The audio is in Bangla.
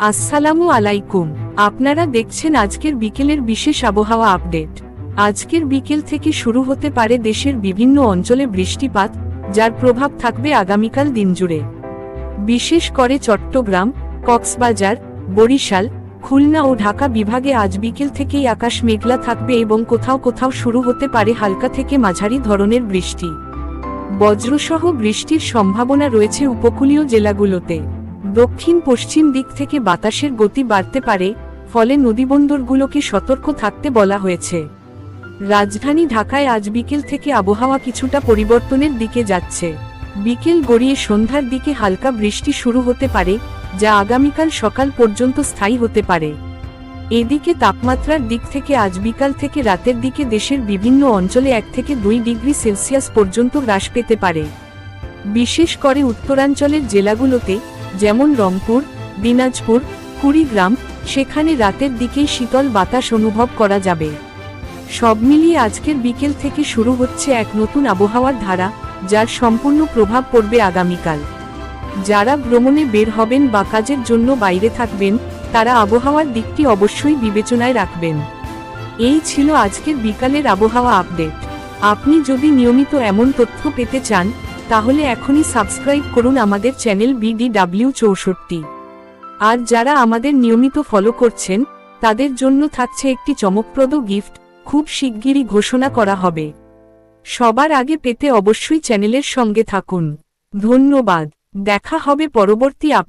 আসসালামু আলাইকুম। আপনারা দেখছেন আজকের বিকেলের বিশেষ আবহাওয়া আপডেট। আজকের বিকেল থেকে শুরু হতে পারে দেশের বিভিন্ন অঞ্চলে বৃষ্টিপাত, যার প্রভাব থাকবে আগামীকাল দিনজুড়ে। বিশেষ করে চট্টগ্রাম, কক্সবাজার, বরিশাল, খুলনা ও ঢাকা বিভাগে আজ বিকেল থেকেই আকাশ মেঘলা থাকবে এবং কোথাও কোথাও শুরু হতে পারে হালকা থেকে মাঝারি ধরনের বৃষ্টি। বজ্রসহ বৃষ্টির সম্ভাবনা রয়েছে উপকূলীয় জেলাগুলোতে। দক্ষিণ পশ্চিম দিক থেকে বাতাসের গতি বাড়তে পারে, ফলে নদীবন্দরগুলোকে সতর্ক থাকতে বলা হয়েছে। রাজধানী ঢাকায় আজ বিকেল থেকে আবহাওয়া কিছুটা পরিবর্তনের দিকে যাচ্ছে। বিকেল গড়িয়ে সন্ধ্যার দিকে হালকা বৃষ্টি শুরু হতে পারে, যা আগামীকাল সকাল পর্যন্ত স্থায়ী হতে পারে। এদিকে তাপমাত্রার দিক থেকে আজ বিকাল থেকে রাতের দিকে দেশের বিভিন্ন অঞ্চলে এক থেকে দুই ডিগ্রি সেলসিয়াস পর্যন্ত হ্রাস পেতে পারে। বিশেষ করে উত্তরাঞ্চলের জেলাগুলোতে যেমন রংপুর, দিনাজপুর, কুড়িগ্রাম, সেখানে রাতের দিকেই শীতল বাতাস অনুভব করা যাবে। সব মিলিয়ে আজকের বিকেল থেকে শুরু হচ্ছে এক নতুন আবহাওয়ার ধারা, যার সম্পূর্ণ প্রভাব পড়বে আগামীকাল। যারা ভ্রমণে বের হবেন বা কাজের জন্য বাইরে থাকবেন, তারা আবহাওয়ার দিকটি অবশ্যই বিবেচনায় রাখবেন। এই ছিল আজকের বিকালের আবহাওয়া আপডেট। আপনি যদি নিয়মিত এমন তথ্য পেতে চান তাহলে এখনই সাবস্ক্রাইব করুন আমাদের চ্যানেল বিডিডাব্লিউ চৌষট্টি। আর যারা আমাদের নিয়মিত ফলো করছেন, তাদের জন্য থাকছে একটি চমকপ্রদ গিফট খুব শিগগিরই ঘোষণা করা হবে। সবার আগে পেতে অবশ্যই চ্যানেলের সঙ্গে থাকুন। ধন্যবাদ। দেখা হবে পরবর্তী আপ